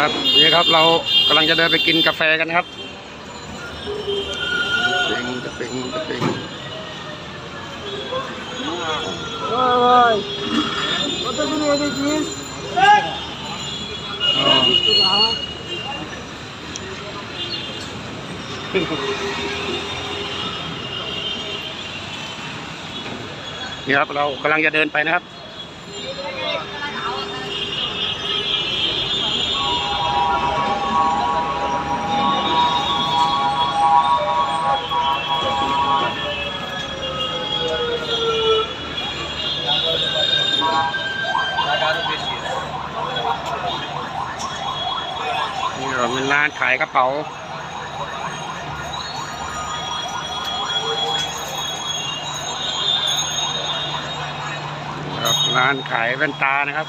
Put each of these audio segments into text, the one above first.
ครับนี่ครับเรากำลังจะเดินไปกินกาแฟกันครับเป็นจะเป็นจะเป็นนี่ครับเรากำลังจะเดินไปนะครับานร้านขายกระเป๋าครับร้านขายแว่นตานะครับ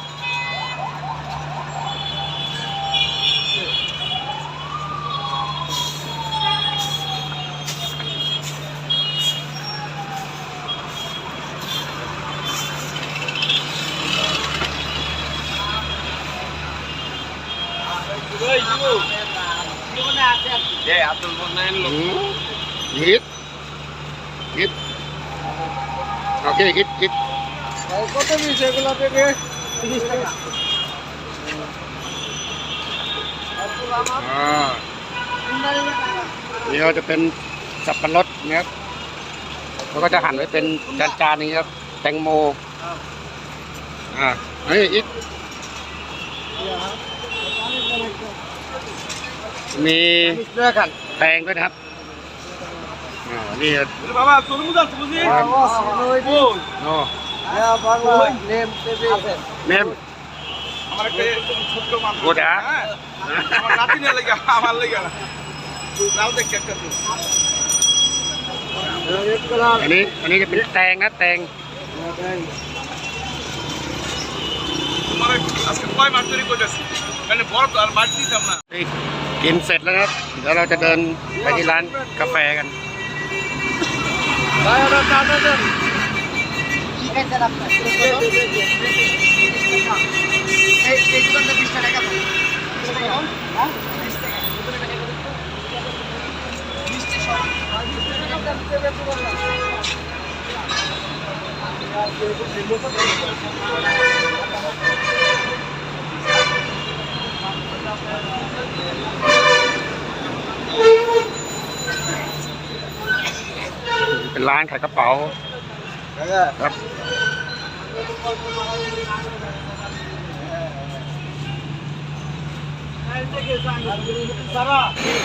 জয় আব্দুল মোন্নাইনอืมฮิตฮิตโอเคฮิตฮิต কত পিস এগুলো থেকে তিরিশ টাকাอ่านี่ก็จะเป็นสับปะรดนะครับแล้วก็จะหั่นไว้เป็นจานๆนี้ครับ แตงโม อ่าเฮ้ยอีก มี দেখানแตงด้วยนะครับ อ่า นี่ বাবা তরমুজ আছে বুঝিโอ้ বাংলা নেম আছেเมม আমার একটা ছোট্ট মাছ গোটা আমার নাতি নিয়ে লেগে আমার লেগে লাল দেখে একটা দিনอันนี้ อันนี้จะเป็นแตงนะแตง তোমার আজকে কয় মাছ তৈরি করেছি মানে বড় তো আর মাছ দিতাম নাนี่ กินเสร็จแล้วครับ เดี๋ยวเราจะเดินไปที่ร้านกาแฟกันไปเดินตามเดินเเป็นร้านขายกระเป๋าครับ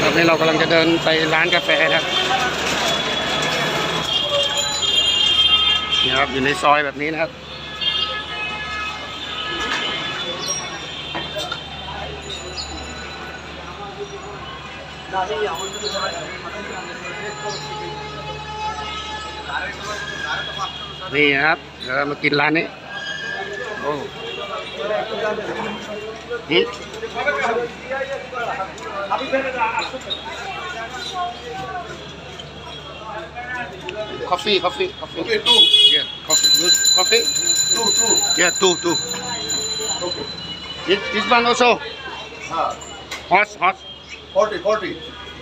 ตอนนี้เรากำลังจะเดินไปร้านกาแฟนะครับนี่ครับอยู่ในซอยแบบนี้นะครับนี่ นะครับเดี๋ยวเรามากินร้านนี้โอ้นี่ coffee coffee coffee Okay, two. yeah coffee good coffee Two, two. yeah two two this, this one also Ah, hot hot forty, forty.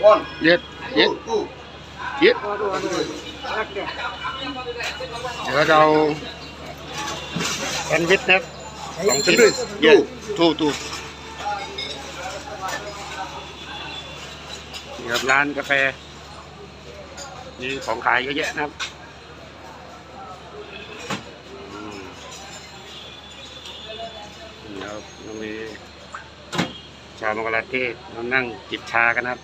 One, yeah yeah two, two. Yeah เดี๋ยวเราจะเอาแซนด์วิชนะครับสองชิ้น Sandwich, yeah two. two two นี่ครับร้านกาแฟมีของขายเยอะแยะนะครับอืมนี่ครับเรามีชาวมังกรเทศเรานั่งจิบชากันนะครับ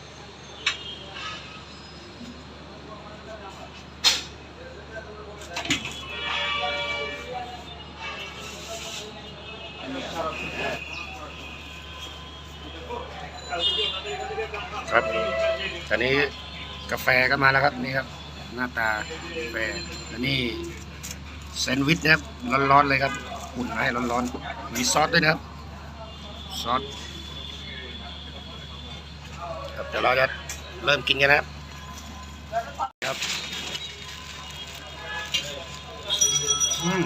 ครับตอนนี้กาแฟก็มาแล้วครับนี่ครับ หน้าตากาแฟและนี่แซนด์วิชนะครับร้อนๆเลยครับอุ่นให้ร้อนๆมีซอสด้วยนะครับซอสครับเดี๋ยวเราจะเริ่มกินกันนะครับครับอืม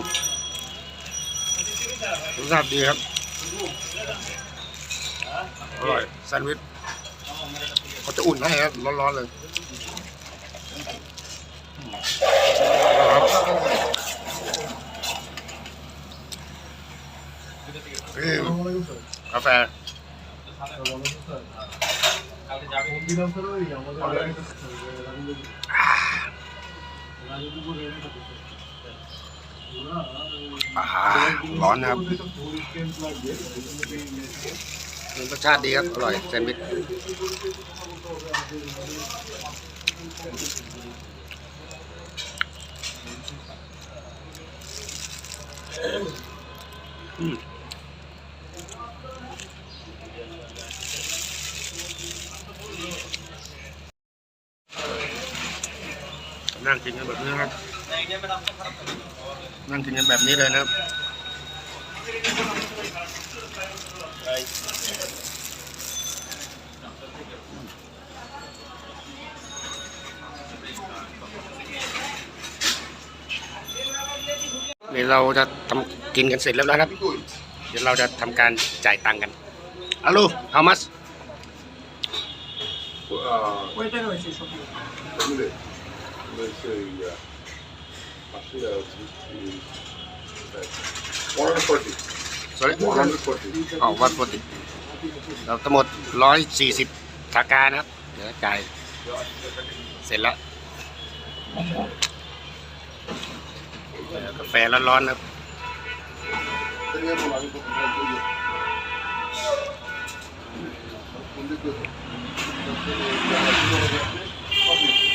รสชาติดีครับ อร่อยแซนด์วิชเขาจะอุ่นให้ครับร้อนๆเลยกาแฟอาหารร้อนนะครับรสชาติดีครับ อร่อยแซนด์วิชอืมนั่งกินกันแบบนี้ครับ นั่งกินกันแบบนี้เลยนะครับเดี๋ยวเราจะทำกินกันเสร็จแล้วนะครับ เดี๋ยวเราจะทำการจ่ายตังค์กันอัลโหล how much Uh, Wait, no, no, it's 140. sorry 140. อ๋อวันปกติเราทั้งหมด 140ทาการนะเดี๋ยวจ่ายเสร็จแล้วกาแฟร้อนๆนะครับ Thank you.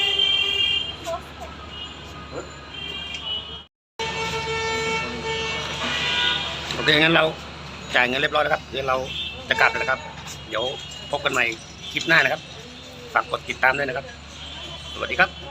อเคงั้นเราจ่ายเงินเรียบร้อยแล้วครับ เดี๋ยวเราจะกลับแล้วครับ เดี๋ยวพบกันใหม่คลิปหน้านะครับ ฝากกดติดตามด้วยนะครับ สวัสดีครับ